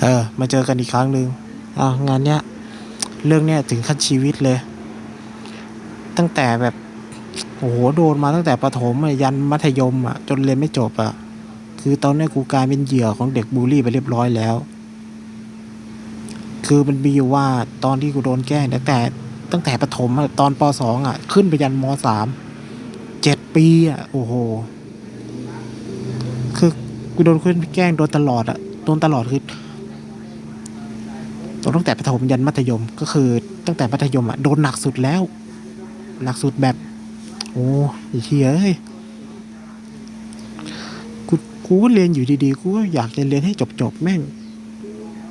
เออ มาเจอกันอีกครั้งหนึ่งอะงานเนี้ย เรื่องเนี้ยถึงขั้นชีวิตเลย ตั้งแต่แบบโอ้โหโดนมาตั้งแต่ประถมอะยันมัธยมอะ จนเรียนไม่จบอะ คือตอนนี้กูกลายเป็นเหยื่อของเด็กบูลลี่ไปเรียบร้อยแล้ว คือมันมีอยู่ว่าตอนที่กูโดนแกล้งตั้งแต่ ตั้งแต่ประถมอะตอนปสองอะ ขึ้นไปยันมสามเจ็ดปีอะ โอ้โห คือกูโดนขึ้นแกล้งโดนตลอดอะ โดนตลอดคือ ตั้งแต่ประถมยันมัธยมก็คือตั้งแต่มัธยมอะโดนหนักสุดแล้ว หนักสุดแบบ โอ้เหี้ยเอ้ยกูกูก็เรียนอยู่ดีๆกูก็อยากจะเรียนให้จบๆแม่ง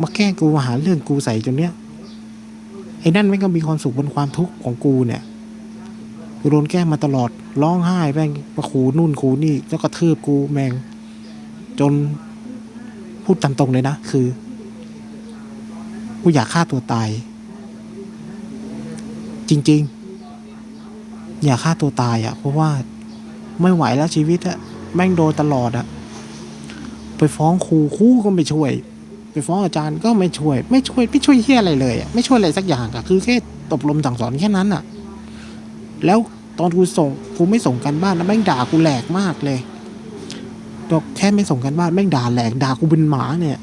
มาแกล้งกูมาหาเรื่องกูใส่จนเนี้ยไอ้นั่นแม่งก็มีความสุขบนความทุกข์ของกูเนี่ยกูโดนแกล้งมาตลอดร้องไห้แม่งมาขู่นู่นขู่นี่ แล้วก็ทืบกูแม่งจนพูดตามตรงเลยนะ คือ กูอยากฆ่าตัวตาย จริง ๆ อยากฆ่าตัวตายอะ่ะ เพราะว่าไม่ไหวแล้วชีวิตอะแม่งโดนตลอดอะไปฟ้องครูครูก็ไม่ช่วย ไปฟ้องอาจารย์ก็ไม่ช่วย ไม่ช่วยไม่ช่วยเฮียอะไรเลยอะไม่ช่วยอะไรสักอย่างอะคือแค่ตบรมสั่งสอนแค่นั้นอะแล้วตอนกูส่งกูไม่ส่งกันบ้านนะแม่งด่ากูแหลกมากเลยบอกแค่ไม่ส่งกันบ้านแม่งด่าแหลกด่ากูเป็นหมาเนี่ย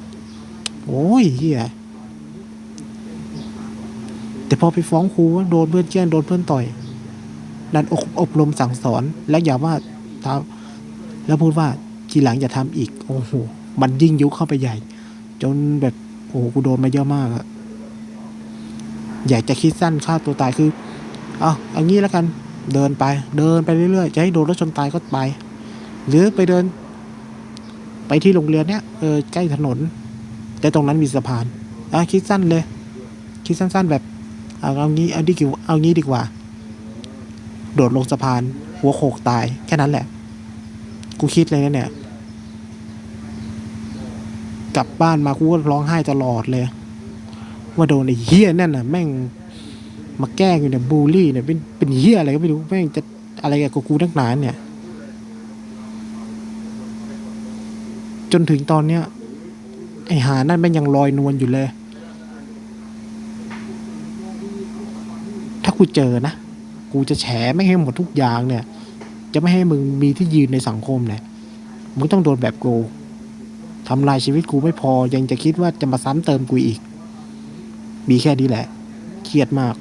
โอ้ยเฮีย แต่พอไปฟ้องครูว่าโดนเพื่อนแกล้งโดนเพื่อนต่อยดันอบอบรมสั่งสอนและอย่าว่าทำแล้วพูดว่าทีหลังอย่าทำอีก โอ้โหมันยิ่งยุเข้าไปใหญ่ จนแบบโอ้โหกูโดนมาเยอะมากอะอยากจะคิดสั้นฆ่าตัวตายคือเอาเอางี้แล้วกันเดินไปเดินไปเรื่อยๆจะให้โดนรถชนตายก็ไป หรือไปเดิน ไปที่โรงเรียนเนี้ยเออใกล้ถนน แต่ตรงนั้นมีสะพานอะคิดสั้นเลย คิดสั้นๆแบบ เอาเอางี้เอาดีกว่าเอางี้ดีกว่า โดดลงสะพาน หัวโขกตาย แค่นั้นแหละ กูคิดเลยนะเนี่ย กลับบ้านมากูก็ร้องไห้ตลอดเลย ว่าโดนไอ้เฮี้ยนั่นน่ะ แม่ง มาแกล้งอยู่เนี่ยบูลลี่เนี่ยเป็นเป็นเฮี้ยอะไรก็ไม่รู้แม่งจะอะไรกับกูนักหนาเนี่ย จนถึงตอนเนี้ยไอ้หานั่นแม่งยังลอยนวลอยู่เลย ถ้ากูเจอนะ กูจะแฉไม่ให้หมดทุกอย่างเนี่ย จะไม่ให้มึงมีที่ยืนในสังคมเนี่ย มึงต้องโดนแบบกูทำลายชีวิตกูไม่พอยังจะคิดว่าจะมาซ้ำเติมกูอีก มีแค่นี้แหละ เครียดมาก